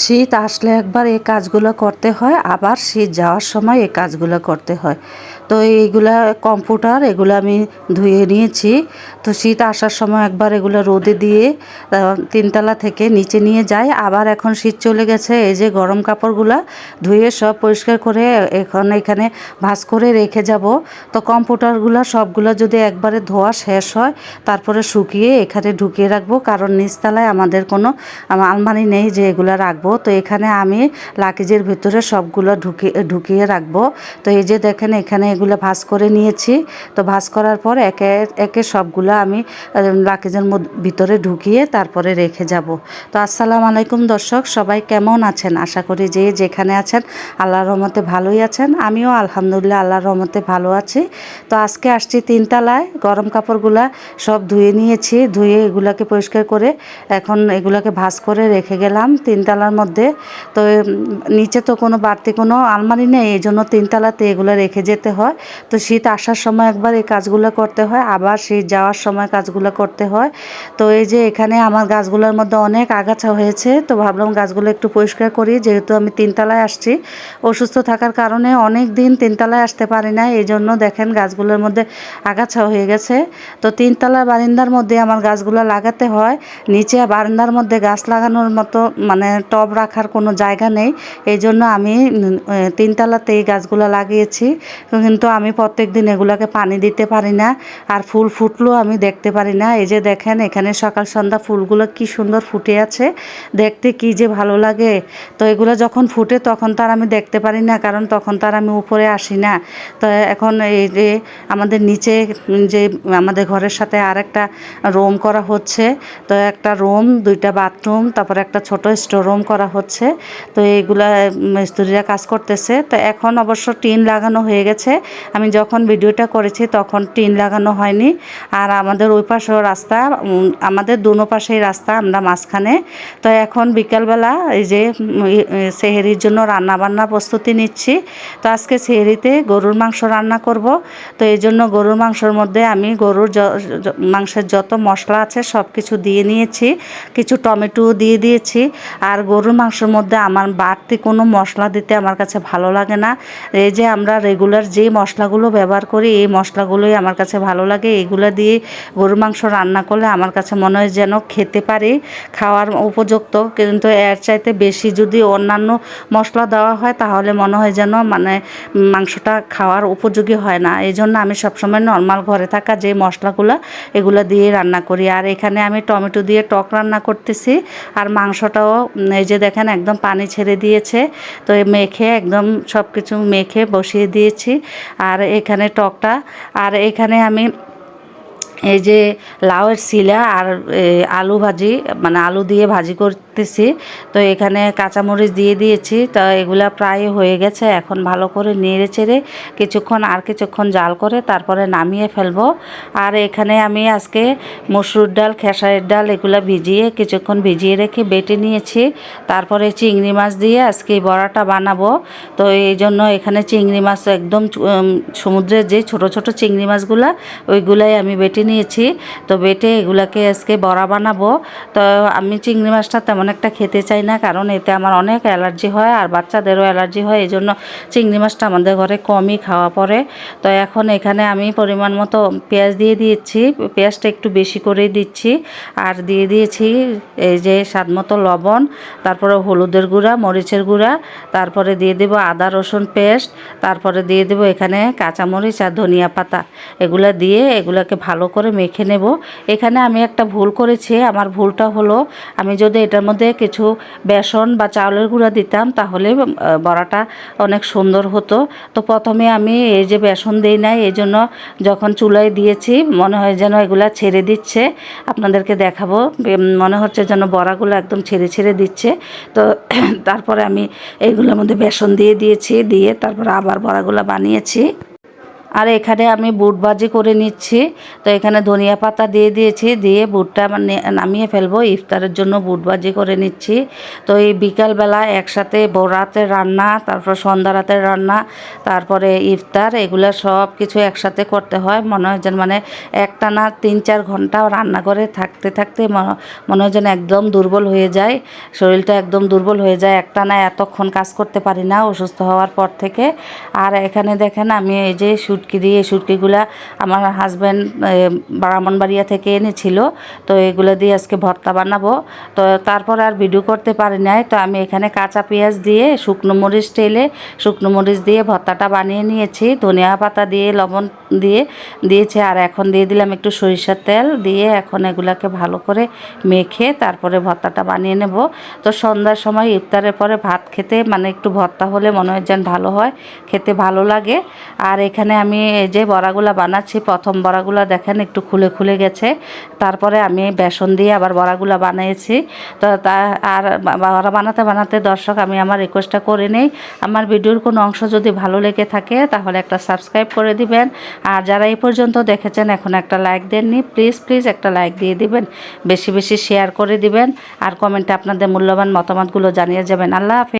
শীত আসলে একবার এই কাজগুলো করতে হয়, আবার শীত যাওয়ার সময় এই কাজগুলো করতে হয়। তো এইগুলা কম্পিউটার, এগুলো আমি ধুয়ে নিয়েছি। তো শীত আসার সময় একবার এগুলো রোদে দিয়ে তিনতলা থেকে নিচে নিয়ে যাই। আবার এখন শীত চলে গেছে, এই যে গরম কাপড়গুলা ধুয়ে সব পরিষ্কার করে এখন এখানে ভাঁজ করে রেখে যাব। তো কম্পিউটারগুলো সবগুলো যদি একবারে ধোয়া শেষ হয়, তারপরে শুকিয়ে এখানে ঢুকিয়ে রাখব। কারণ নিচতলায় আমাদের কোনো আলমারি নেই যে এগুলো রাখব। তো এখানে আমি লাকিজের ভিতরে সবগুলো ঢুকিয়ে ঢুকিয়ে রাখব। তো এই যে দেখেন, এখানে এগুলো ভাঁজ করে নিয়েছি। তো ভাঁজ করার পর একে একে সবগুলো আমি লাকিজের ভিতরে ঢুকিয়ে তারপরে রেখে যাব। তো আসসালামু আলাইকুম দর্শক, সবাই কেমন আছেন? আশা করি যে যেখানে আছেন, আল্লাহর রহমতে ভালোই আছেন। আমিও আলহামদুলিল্লাহ আল্লাহর রহমতে ভালো আছি। তো আজকে আসছি তিনতলায়, গরম কাপড়গুলা সব ধুয়ে নিয়েছি। ধুয়ে এগুলাকে পরিষ্কার করে এখন এগুলাকে ভাঁজ করে রেখে গেলাম। তিনতলার মধ্যে। তো নিচে তো কোনো বাড়তি কোনো আলমারি নেই এই জন্য তিনতলাতে এগুলো রেখে যেতে হয়। তো শীত আসার সময় একবার এই কাজগুলো করতে হয়, আবার শীত যাওয়ার সময় কাজগুলো করতে হয়। তো এই যে এখানে আমার গাছগুলোর মধ্যে অনেক আগাছা হয়েছে, তো ভাবলাম গাছগুলো একটু পরিষ্কার করি, যেহেতু আমি তিনতলায় আসছি। অসুস্থ থাকার কারণে অনেক দিন তিনতলায় আসতে পারি না এই জন্য দেখেন গাছগুলোর মধ্যে আগাছা হয়ে গেছে। তো তিনতলার বারিন্দার মধ্যে আমার গাছগুলো লাগাতে হয়, নিচে বারান্দার মধ্যে গাছ লাগানোর মতো মানে টব রাখার কোনো জায়গা নেই। এই জন্য আমি তিনতলাতে এই গাছগুলো লাগিয়েছি। কিন্তু আমি প্রত্যেক দিন এগুলোকে পানি দিতে পারি না আর ফুল ফুটলেও আমি দেখতে পারি না। এই যে দেখেন, এখানে সকাল সন্ধ্যা ফুলগুলো কি সুন্দর ফুটে আছে। দেখতে কি যে ভালো লাগে। তো এগুলো যখন ফুটে তখন তার আমি দেখতে পারি না, কারণ তখন তার আমি উপরে আসি না। তো এখন এই যে আমাদের নিচে যে আমাদের ঘরের সাথে আর একটা রুম করা হচ্ছে। তো একটা রুম, দুইটা বাথরুম, তারপরে একটা ছোট স্টোর রুম করা হচ্ছে। তো এইগুলা মিস্ত্রিরা কাজ করতেছে। তো এখন অবশ্য টিন লাগানো হয়ে গেছে। আমি যখন ভিডিওটা করেছি তখন টিন লাগানো হয়নি। আর আমাদের ওই পাশেও রাস্তা আমাদের দুনো পাশেই রাস্তা, আমরা মাঝখানে। তো এখন বিকালবেলা এই যে সেহেরির জন্য রান্না বান্না প্রস্তুতি নিচ্ছি। তো আজকে সেহেরিতে গরুর মাংস রান্না করব। তো এই জন্য গরুর মাংসর মধ্যে আমি গরুর মাংসের যত মশলা আছে সব কিছু দিয়ে নিয়েছি। কিছু টমেটো দিয়ে দিয়েছি। আর গরুর মাংসের মধ্যে আমার বাড়তি কোনো মশলা দিতে আমার কাছে ভালো লাগে না। এই যে আমরা রেগুলার যেই মশলাগুলো ব্যবহার করি, এই মশলাগুলোই আমার কাছে ভালো লাগে। এগুলো দিয়ে গরুর মাংস রান্না করলে আমার কাছে মনে হয় যেন খেতে পারি, খাওয়ার উপযুক্ত। কিন্তু এর চাইতে বেশি যদি অন্যান্য মশলা দেওয়া হয়, তাহলে মনে হয় যেন মানে মাংসটা খাওয়ার উপযোগী হয় না। এই জন্য আমি সবসময় নর্মাল ঘরে থাকা যে মশলাগুলো, এগুলো দিয়ে রান্না করি। আর এখানে আমি টমেটো দিয়ে টক রান্না করতেছি। আর মাংসটাও এই যে দেখেন একদম পানি ছেড়ে দিয়েছে, তো মেখে একদম সব কিছু মেখে বসিয়ে দিয়েছি। আর এখানে টকটা, আর এখানে আমি এই যে লাউয়ের শিলা আর আলু ভাজি মানে আলু দিয়ে ভাজি করতেছি। তো এখানে কাঁচামরিচ দিয়ে দিয়েছি। তো এগুলা প্রায় হয়ে গেছে। এখন ভালো করে নেড়ে চেড়ে কিছুক্ষণ আর কিছুক্ষণ জাল করে তারপরে নামিয়ে ফেলব। আর এখানে আমি আজকে মসুর ডাল, খেসারের ডাল এগুলো ভিজিয়ে কিছুক্ষণ ভিজিয়ে রেখে বেটে নিয়েছি। তারপরে চিংড়ি মাছ দিয়ে আজকে বড়াটা বানাবো। তো এই জন্য এখানে চিংড়ি মাছ একদম সমুদ্রের যে ছোট ছোট চিংড়ি মাছগুলা, ওইগুলাই আমি বেটে নিয়েছি তো বেটে এগুলাকে আজকে বড়া বানাবো। তো আমি চিংড়ি মাছটা তেমন একটা খেতে চাই না, কারণ এতে আমার অনেক অ্যালার্জি হয় আর বাচ্চাদেরও অ্যালার্জি হয় এই জন্য চিংড়ি মাছটা আমাদের ঘরে কমই খাওয়া পড়ে। তো এখন এখানে আমি পরিমাণ মতো পেঁয়াজ দিয়ে দিয়েছি, পেঁয়াজটা একটু বেশি করেই দিচ্ছি। আর দিয়ে দিয়েছি এই যে স্বাদ মতো লবণ, তারপরে হলুদের গুঁড়া, মরিচের গুঁড়া, তারপরে দিয়ে দেবো আদা, রসুন পেস্ট, তারপরে দিয়ে দেবো এখানে কাঁচামরিচ আর ধনিয়া পাতা। এগুলা দিয়ে এগুলাকে ভালো করে মেখে নেব। এখানে আমি একটা ভুল করেছি। আমার ভুলটা হলো আমি যদি এটার মধ্যে কিছু বেসন বা চাউলের গুঁড়া দিতাম তাহলে বড়াটা অনেক সুন্দর হতো। তো প্রথমে আমি এই যে বেসন দিই নাই, এই জন্য যখন চুলায় দিয়েছি, মনে হয় যেন এগুলা ছেড়ে দিচ্ছে। আপনাদেরকে দেখাবো মনে হচ্ছে যেন বড়াগুলো একদম ছেড়ে ছেড়ে দিচ্ছে। তো তারপরে আমি এইগুলোর মধ্যে বেসন দিয়ে দিয়েছি, দিয়ে তারপরে আবার বড়াগুলো বানিয়েছি। আর এখানে আমি বুট ভাজি করে নিচ্ছি। তো এখানে ধনিয়া পাতা দিয়ে দিয়েছি, দিয়ে বুটটা নে- নামিয়ে ফেলব। ইফতারের জন্য বুট ভাজি করে নিচ্ছি। তো এই বিকালবেলা একসাথে ব- রাতের রান্না, তারপর সন্ধ্যা রাতের রান্না, তারপরে ইফতার, এগুলো সব কিছু একসাথে করতে হয়। মনে হয় যেন মানে একটানা তিন চার ঘণ্টা রান্না করে থাকতে থাকতে মনে হয় যেন একদম দুর্বল হয়ে যায়। শরীরটা একদম দুর্বল হয়ে যায়। একটানা এতক্ষণ কাজ করতে পারি না অসুস্থ হওয়ার পর থেকে। আর এখানে দেখেন আমি এই যে শুটকি দিয়ে এই শুটকিগুলা আমার হাজব্যান্ড ব্রাহ্মণবাড়িয়া থেকে এনেছিল। তো এগুলো দিয়ে আজকে ভর্তা বানাবো। তো তারপর আর ভিডিও করতে পারি নাই। তো আমি এখানে কাঁচা পেঁয়াজ দিয়ে, শুকনো মরিচ টেলে, শুকনো মরিচ দিয়ে ভর্তাটা বানিয়ে নিয়েছি। ধনিয়া পাতা দিয়ে, লবণ দিয়ে দিয়েছি। আর এখন দিয়ে দিলাম একটু সরিষার তেল দিয়ে এখন এগুলাকে ভালো করে মেখে তারপরে ভর্তাটা বানিয়ে নেব। তো সন্ধ্যার সময় ইফতারের পরে ভাত খেতে মানে একটু ভর্তা হলে মনে হয় যেন ভালো হয়, খেতে ভালো লাগে। আর এখানে আমি এই যে বড়াগুলা বানাচ্ছি, প্রথম বড়াগুলা দেখেন একটু খুলে খুলে গেছে। তারপরে আমি বেসন দিয়ে আবার বড়াগুলা বানিয়েছি। তো তা আর বড়া বানাতে বানাতে দর্শক, আমি আমার রিকোয়েস্টটা করে নেই। আমার ভিডিওর কোনো অংশ যদি ভালো লেগে থাকে, তাহলে একটা সাবস্ক্রাইব করে দিবেন। আর যারা এই পর্যন্ত দেখেছেন, এখন একটা লাইক দেননি প্লিজ প্লিজ একটা লাইক দিয়ে দিবেন। বেশি বেশি শেয়ার করে দিবেন। আর কমেন্টে আপনাদের মূল্যবান মতামতগুলো জানিয়ে যাবেন। আল্লাহ হাফেজ।